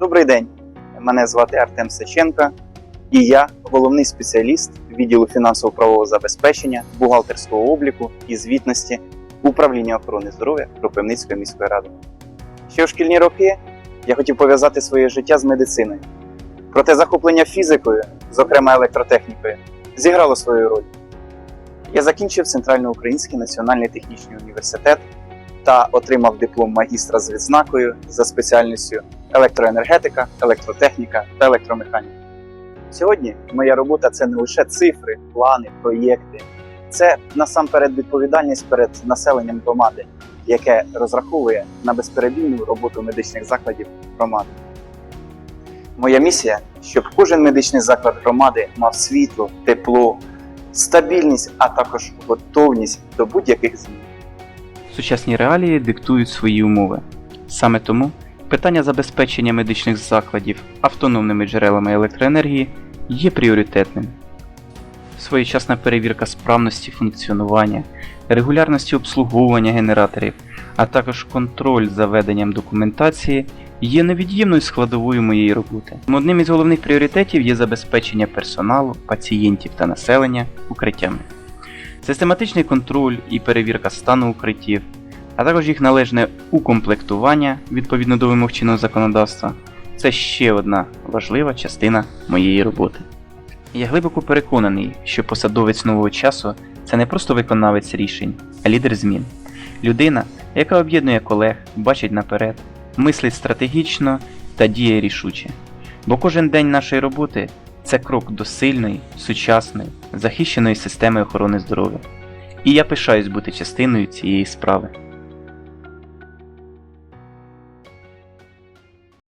Добрий день. Мене звати Артем Сеченко, і я головний спеціаліст відділу фінансово-правового забезпечення, бухгалтерського обліку і звітності управління охорони здоров'я Кропивницької міської ради. Ще у шкільні роки я хотів пов'язати своє життя з медициною. Проте захоплення фізикою, зокрема електротехнікою, зіграло свою роль. Я закінчив Центральноукраїнський національний технічний університет та отримав диплом магістра з відзнакою за спеціальністю електроенергетика, електротехніка та електромеханіка. Сьогодні моя робота це не лише цифри, плани, проєкти, це насамперед відповідальність перед населенням громади, яке розраховує на безперебійну роботу медичних закладів громади. Моя місія, щоб кожен медичний заклад громади мав світло, тепло, стабільність, а також готовність до будь-яких змін. Сучасні реалії диктують свої умови. Саме тому питання забезпечення медичних закладів автономними джерелами електроенергії є пріоритетним. Своєчасна перевірка справності функціонування, регулярності обслуговування генераторів, а також контроль за веденням документації є невід'ємною складовою моєї роботи. Одним із головних пріоритетів є забезпечення персоналу, пацієнтів та населення укриттями. Систематичний контроль і перевірка стану укриттів, а також їх належне укомплектування відповідно до вимог чинного законодавства це ще одна важлива частина моєї роботи. Я глибоко переконаний, що посадовець нового часу це не просто виконавець рішень, а лідер змін. Людина, яка об'єднує колег, бачить наперед, мислить стратегічно та діє рішуче. Бо кожен день нашої роботи це крок до сильної, сучасної, захищеної системи охорони здоров'я. І я пишаюсь бути частиною цієї справи.